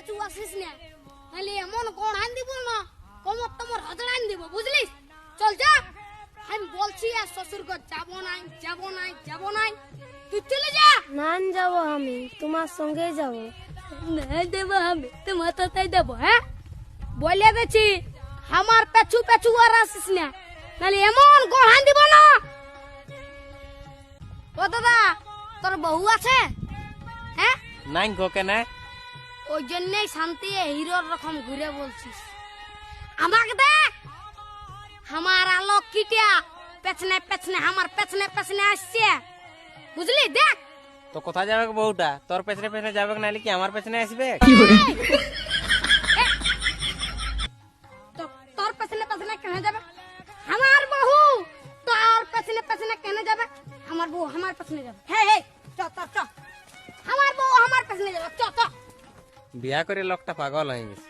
পেছু আসিস না নাহলে এমন কোন আন দিব না কমর তোমার হজড় আন দিব বুঝলিস চল যা আমি বলছি আর শ্বশুর ঘর যাব নাই যাব নাই যাব নাই তুই চলে যা নান যাব আমি তোমার সঙ্গে যাব নাই দেবো আমি তোমার তো তাই দেবো হ্যাঁ বলে দিচ্ছি আমার পেছু পেছু আর আসিস না নাহলে এমন গড়ান দিব না ও দাদা তোর বউ আছে হ্যাঁ নাই গো কেন ওই জন্যই শান্তি হিরোর রকম ঘুরে বলছিস আমাকে দেখ আমার আলোক কিটিয়া পেছনে পেছনে আমার পেছনে পেছনে আসছে বুঝলি দেখ তো কোথায় যাবে গো বউটা তোর পেছনে পেছনে যাবে নাহলে কি আমার পেছনে আসবে তো তোর পেছনে পেছনে কেন যাবে আমার বহু তোর পেছনে পেছনে কেন যাবে আমার বউ আমার পেছনে যাবে হে হে চ চ চ আমার বউ আমার পেছনে যাবে চ চ বিয়া করে লোকটা পাগল হয়ে গেছে।